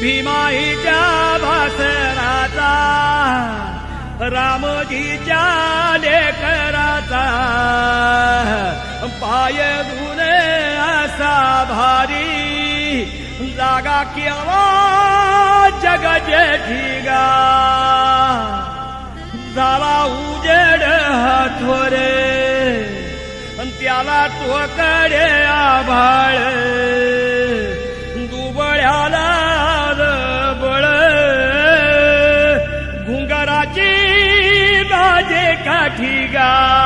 भीमाईच्या भासराचा रामजीच्या लेकराचा पाय धुने असा भारी जागा केला जग जेठीगा झाला उजेड थोरे त्याला तोकडे कडे दुबळ्याला काठी गा